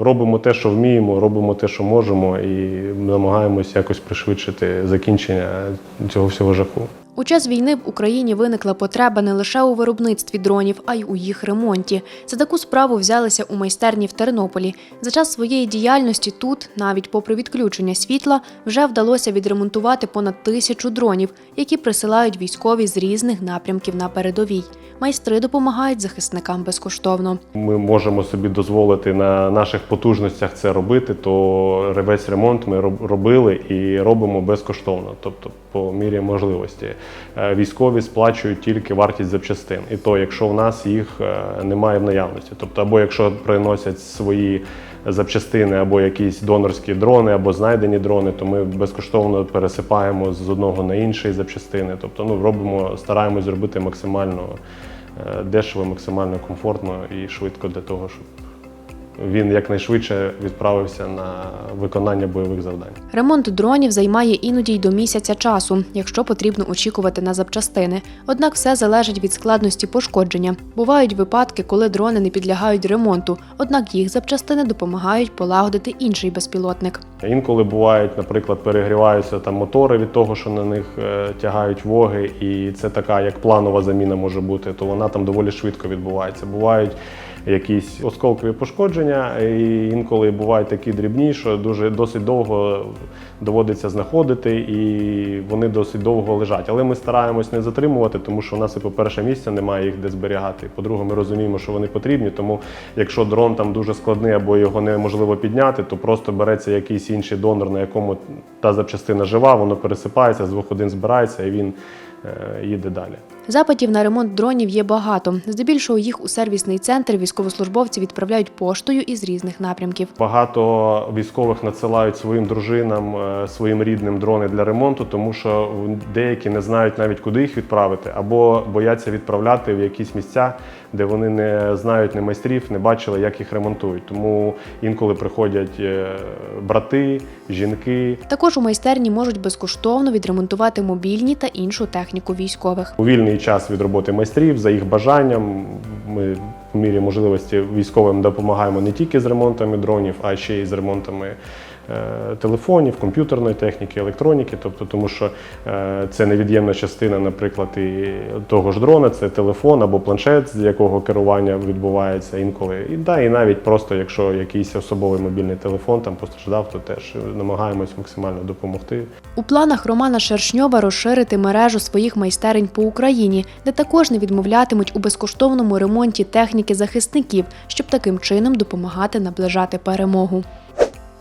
Робимо те, що вміємо, робимо те, що можемо, і намагаємось якось пришвидшити закінчення цього всього жаху. У час війни в Україні виникла потреба не лише у виробництві дронів, а й у їх ремонті. За таку справу взялися у майстерні в Тернополі. За час своєї діяльності тут, навіть попри відключення світла, вже вдалося відремонтувати понад тисячу дронів, які присилають військові з різних напрямків на передовій. Майстри допомагають захисникам безкоштовно. Ми можемо собі дозволити на наших потужностях це робити, то весь ремонт ми робили і робимо безкоштовно, тобто по мірі можливості. Е, Військові сплачують тільки вартість запчастин, і то, якщо в нас їх е, немає в наявності, тобто, або якщо приносять свої запчастини, або якісь донорські дрони, або знайдені дрони, то ми безкоштовно пересипаємо з одного на інший запчастини. Тобто, ну робимо, стараємось зробити максимально е, дешево, максимально комфортно і швидко для того, щоб він якнайшвидше відправився на виконання бойових завдань. Ремонт дронів займає іноді й до місяця часу, якщо потрібно очікувати на запчастини. Однак все залежить від складності пошкодження. Бувають випадки, коли дрони не підлягають ремонту, однак їх запчастини допомагають полагодити інший безпілотник. Інколи бувають, наприклад, перегріваються там мотори від того, що на них е, тягають воги, і це така як планова заміна може бути, то вона там доволі швидко відбувається. Бувають якісь осколкові пошкодження, і інколи бувають такі дрібні, що дуже досить довго доводиться знаходити, і вони досить довго лежать. Але ми стараємось не затримувати, тому що у нас і, по-перше, місця немає їх де зберігати. По-друге, ми розуміємо, що вони потрібні. Тому якщо дрон там дуже складний або його неможливо підняти, то просто береться якийсь інший донор, на якому та запчастина жива, воно пересипається, з двох один збирається і він е, їде далі. Запитів на ремонт дронів є багато. Здебільшого їх у сервісний центр військовослужбовці відправляють поштою із різних напрямків. Багато військових надсилають своїм дружинам, е, своїм рідним дрони для ремонту, тому що деякі не знають навіть куди їх відправити, або бояться відправляти в якісь місця, де вони не знають не майстрів, не бачили, як їх ремонтують. Тому інколи приходять е, брати, жінки. Також у майстерні можуть безкоштовно відремонтувати мобільні та іншу техніку військових. У вільний час від роботи майстрів за їх бажанням. Ми в мірі можливості військовим допомагаємо не тільки з ремонтами дронів, а ще й з ремонтами телефонів, комп'ютерної техніки, електроніки. Тобто, тому що е, це невід'ємна частина, наприклад, і того ж дрона, це телефон або планшет, з якого керування відбувається інколи. І да, і навіть просто якщо якийсь особовий мобільний телефон там постраждав, то теж намагаємось максимально допомогти. У планах Романа Шершньова розширити мережу своїх майстерень по Україні, де також не відмовлятимуть у безкоштовному ремонті техніки захисників, щоб таким чином допомагати наближати перемогу.